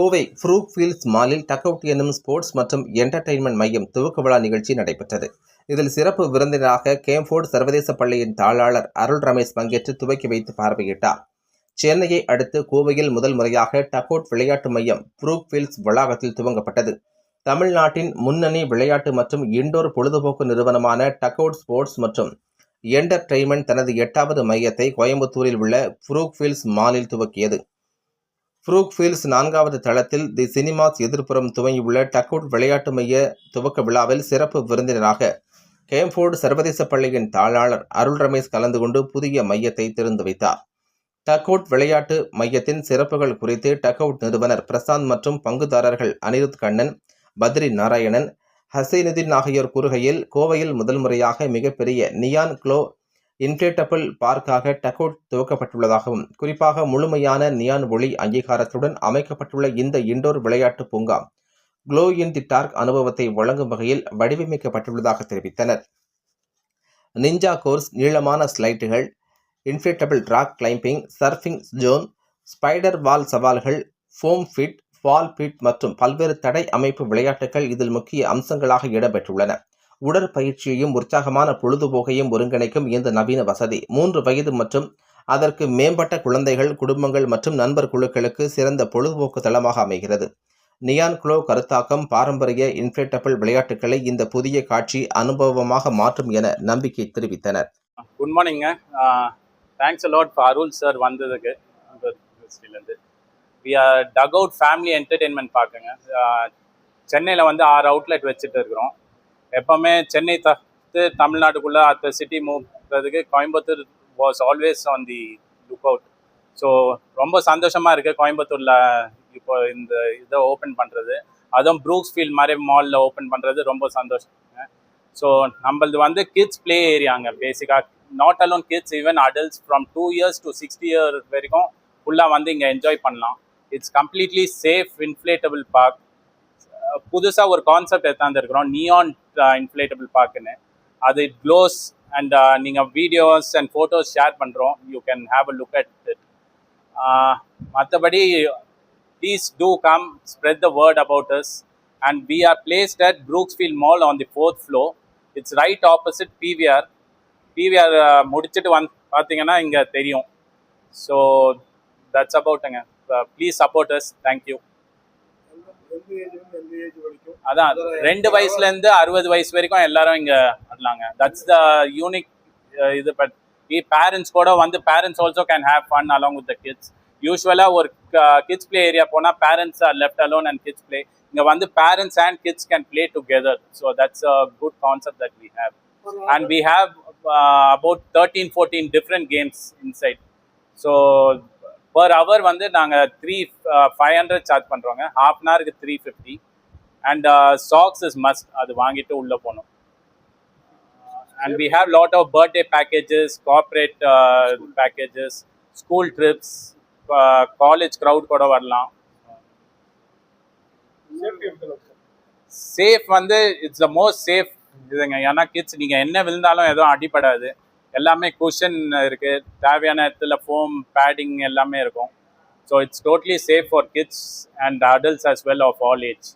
Kovai ஃப்ரூக் fields மாலில் duck out என்னும் sports மற்றும் என்டர்டெயின்மெண்ட் மையம் துவக்க விழா நிகழ்ச்சி நடைபெற்றது. இதில் சிறப்பு விருந்தினராக கேம்ஃபோர்ட் சர்வதேச பள்ளியின் தாளாளர் அருள் ரமேஷ் பங்கேற்று துவக்கி வைத்து பார்வையிட்டார். சென்னையை அடுத்து கோவையில் முதல் முறையாக டக் அவுட் விளையாட்டு மையம் ஃப்ரூக் ஃபீல்ட்ஸ் வளாகத்தில் துவங்கப்பட்டது. தமிழ்நாட்டின் முன்னணி விளையாட்டு மற்றும் இண்டோர் பொழுதுபோக்கு நிறுவனமான டக் அவுட் ஸ்போர்ட்ஸ் மற்றும் என்டர்டெயின்மெண்ட் தனது எட்டாவது மையத்தை கோயம்புத்தூரில் உள்ள ஃப்ரூக் ஃபீல்ட்ஸ் மாலில் துவக்கியது. ஃப்ரூக் ஃபீல்ஸ் நான்காவது தளத்தில் தி சினிமாஸ் எதிர்ப்புறம் துவங்கியுள்ள டக்அவுட் விளையாட்டு மைய துவக்க விழாவில் சிறப்பு விருந்தினராக கேம்ஃபோர்டு சர்வதேச பள்ளியின் தாளாளர் அருள் ரமேஷ் கலந்து கொண்டு புதிய மையத்தை திறந்து வைத்தார். டக்அவுட் விளையாட்டு மையத்தின் சிறப்புகள் குறித்து டக் அவுட் நிறுவனர் பிரசாந்த் மற்றும் பங்குதாரர்கள் அனிருத் கண்ணன் பத்ரி நாராயணன் ஹசைனுதீன் ஆகியோர் கூறுகையில் கோவையில் முதல் முறையாக மிகப்பெரிய நியான் க்ளோ இன்ஃபிளேட்டபிள் பார்க்காக டக் அவுட் துவக்கப்பட்டுள்ளதாகவும் குறிப்பாக முழுமையான நியான் ஒளி அங்கீகாரத்துடன் அமைக்கப்பட்டுள்ள இந்த இண்டோர் விளையாட்டு பூங்கா க்ளோ இன் தி டார்க் அனுபவத்தை வழங்கும் வகையில் வடிவமைக்கப்பட்டுள்ளதாக தெரிவித்தனர். நிஞ்சா கோர்ஸ் நீளமான ஸ்லைட்டுகள் inflatable rock climbing surfing zone spider wall சவால்கள் ஃபோம் ஃபிட் ஃபால் ஃபிட் மற்றும் பல்வேறு தடை அமைப்பு விளையாட்டுகள் இதில் முக்கிய அம்சங்களாக இடம்பெற்றுள்ளன. உடற்பயிற்சியையும் உற்சாகமான பொழுதுபோக்கையும் ஒருங்கிணைக்கும் இந்த நவீன வசதி. மூன்று வயது மற்றும் அதற்கு மேம்பட்ட குழந்தைகள் குடும்பங்கள் மற்றும் நண்பர் குழுக்களுக்கு சிறந்த பொழுதுபோக்கு தளமாக அமைகிறது. நியான் க்ளோ கருத்தாக்கம் பாரம்பரிய இன்ஃபிளேட்டபிள் விளையாட்டுகளை இந்த புதிய காட்சி அனுபவமாக மாற்றும் என நம்பிக்கை தெரிவித்தனர். Good morning thanks a lot for Arul sir வந்ததுக்கு. யூனிவர்சிட்டிலேருந்து we are Duck Out family entertainment பார்க்குங்க சென்னையில் வந்து ஆறு அவுட்லெட் வச்சுட்டு இருக்கிறோம். எப்போவுமே சென்னை தவிர்த்து தமிழ்நாட்டுக்குள்ளே அடுத்த சிட்டி மூவ் பண்ணுறதுக்கு Coimbatore was always on the lookout so ரொம்ப சந்தோஷமாக இருக்குது கோயம்புத்தூரில் இப்போ இந்த இதை ஓப்பன் பண்ணுறது அதுவும் ப்ரூக்ஸ் ஃபீல்ட் மாதிரி மாலில் ஓப்பன் பண்ணுறது ரொம்ப சந்தோஷங்க ஸோ நம்மளது வந்து கிட்ஸ் ப்ளே ஏரியாங்க பேசிக்காக not alone kids even adults from two years to sixty year வரைக்கும் ஃபுல்லாக வந்து இங்கே என்ஜாய் பண்ணலாம். It's completely safe inflatable park புதுசாக ஒரு கான்செப்ட் எடுத்தாந்துருக்குறோம். நியான் இன்ஃப்ளேட்டபிள் பார்க்குன்னு அது க்ளோஸ் அண்ட் நீங்கள் வீடியோஸ் அண்ட் ஃபோட்டோஸ் ஷேர் பண்ணுறோம் you can have a look at it மற்றபடி please do come spread the word about us and we are placed at Brookefields mall on the fourth floor it's right opposite PVR PVR முடிச்சுட்டு வந் பார்த்தீங்கன்னா இங்கே தெரியும். So that's அபவுட்டுங்க please support us thank you எந்த age வந்து எந்த age வரைக்கும் அதான் ரெண்டு வயசுல இருந்து அறுபது வயசு வரைக்கும் எல்லாரும் இங்க வரலாங்க. தட்ஸ் த யூனிக் இது பட் பேரண்ட்ஸ் கூட வந்து parents also can have fun along with the kids யூஸ்வலா ஒரு கிட்ஸ் பிளே ஏரியா போனா parents are left alone and kids play இங்க வந்து parents and kids can play together so that's a good concept that we have and we have uh, about 13 14 different games inside. Per hour வந்து நாங்கள் three five hundred charge பண்ணுறோங்க half an ஹவருக்கு three fifty and socks is must அது வாங்கிட்டு உள்ளே போகணும் and we have lot of birthday packages corporate packages school trips college crowd கூட வரலாம். சேஃப் வந்து இட்ஸ் த மோஸ்ட் சேஃப் இதுங்க. ஏன்னா கிட்ஸ் நீங்கள் என்ன விழுந்தாலும் எதுவும் அடிபடாது. எல்லாமே குஷன் இருக்குது தேவையான இடத்துல ஃபோம் பேடிங் எல்லாமே இருக்கும். So it's totally safe for kids and adults as well of all age